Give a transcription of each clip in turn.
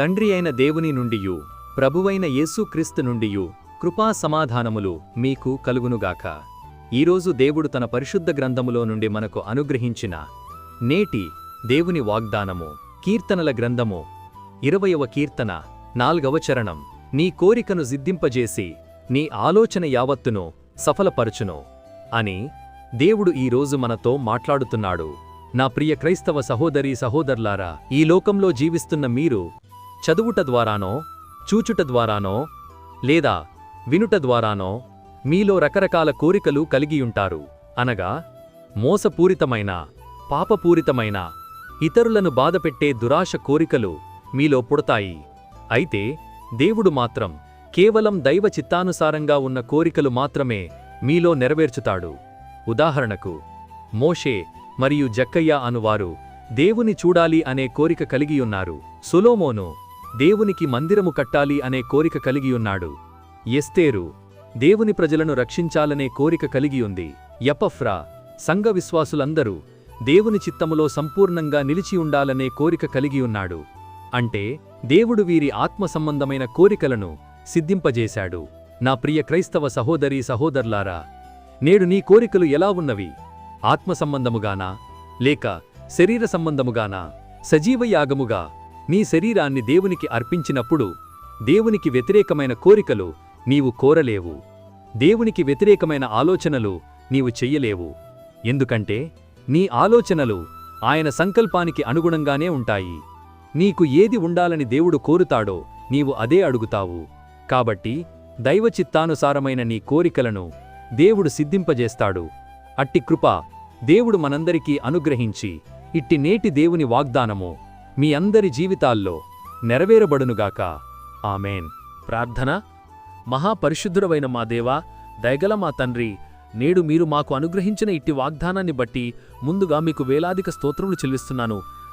తండ్రి అయిన దేవుని నుండియు ప్రభువైన యేసుక్రీస్తు నుండియు కృపా సమాధానములు మీకు కలుగునుగాక. ఈరోజు దేవుడు తన పరిశుద్ధ గ్రంథములో నుండి మనకు అనుగ్రహించిన నేటి దేవుని వాగ్దానము కీర్తనల గ్రంథము ఇరవయవ కీర్తన నాల్గవ చరణం. నీ కోరికను సిద్ధింపజేసి నీ ఆలోచన యావత్తును సఫలపరచును అని దేవుడు ఈరోజు మనతో మాట్లాడుతున్నాడు. నా ప్రియ క్రైస్తవ సహోదరీ సహోదరులారా ఈ లోకంలో జీవిస్తున్న మీరు చదువుట ద్వారానో చూచుట ద్వారానో లేదా వినుట ద్వారానో మీలో రకరకాల కోరికలు కలిగియుంటారు. అనగా మోసపూరితమైన పాపపూరితమైన ఇతరులను బాధపెట్టే దురాశ కోరికలు మీలో పుడతాయి. అయితే దేవుడు మాత్రం కేవలం దైవ చిత్తానుసారంగా ఉన్న కోరికలు మాత్రమే మీలో నెరవేర్చుతాడు. ఉదాహరణకు మోషే మరియు జక్కయ్య అనువారు దేవుని చూడాలి అనే కోరిక కలిగియున్నారు. సులోమోను దేవునికి మందిరము కట్టాలి అనే కోరిక కలిగియున్నాడు. ఎస్తేరు దేవుని ప్రజలను రక్షించాలనే కోరిక కలిగియుంది. యపఫ్రా సంఘ విశ్వాసులందరూ దేవుని చిత్తములో సంపూర్ణంగా నిలిచి ఉండాలనే కోరిక కలిగియున్నాడు. అంటే దేవుడు వీరి ఆత్మ సంబంధమైన కోరికలను సిద్ధింపజేశాడు. నా ప్రియ క్రైస్తవ సహోదరీ సహోదర్లారా నేడు నీ కోరికలు ఎలా ఉన్నవి? ఆత్మ సంబంధముగానా? లేక శరీర సంబంధముగానా? సజీవ యాగముగా? నీ శరీరాన్ని దేవునికి అర్పించినప్పుడు దేవునికి వ్యతిరేకమైన కోరికలు నీవు కోరలేవు. దేవునికి వ్యతిరేకమైన ఆలోచనలు నీవు చెయ్యలేవు. ఎందుకంటే నీ ఆలోచనలు ఆయన సంకల్పానికి అనుగుణంగానే ఉంటాయి. నీకు ఏది ఉండాలని దేవుడు కోరుతాడో నీవు అదే అడుగుతావు. కాబట్టి దైవ చిత్తానుసారమైన నీ కోరికలను దేవుడు సిద్ధింపజేస్తాడు. అట్టి కృప దేవుడు మనందరికీ అనుగ్రహించి ఇట్టి నేటి దేవుని వాగ్దానము మీ అందరి జీవితాల్లో నెరవేరబడునుగాక. ఆమెన్. ప్రార్థన. మహాపరిశుద్ధుడవైన మా దేవా దయగల మా తండ్రి నేడు మీరు మాకు అనుగ్రహించిన ఇట్టి వాగ్దానాన్ని బట్టి ముందుగా మీకు వేలాదిక స్తోత్రములు చెల్లిస్తున్నాను.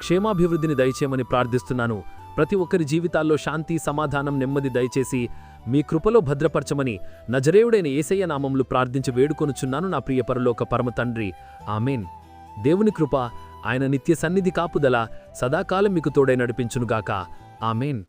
క్షేమాభివృద్ధిని దయచేయమని ప్రార్థిస్తున్నాను. ప్రతి ఒక్కరి జీవితాల్లో శాంతి సమాధానం నెమ్మది దయచేసి మీ కృపలో భద్రపరచమని నజరేయుడైన ఏసయ్య నామంలో ప్రార్థించి వేడుకొనుచున్నాను నా ప్రియ పరలోక పరమ తండ్రి. ఆమెన్. దేవుని కృప ఆయన నిత్య సన్నిధి కాపుదల సదాకాలం మీకు తోడై నడిపించునుగాక. ఆమెన్.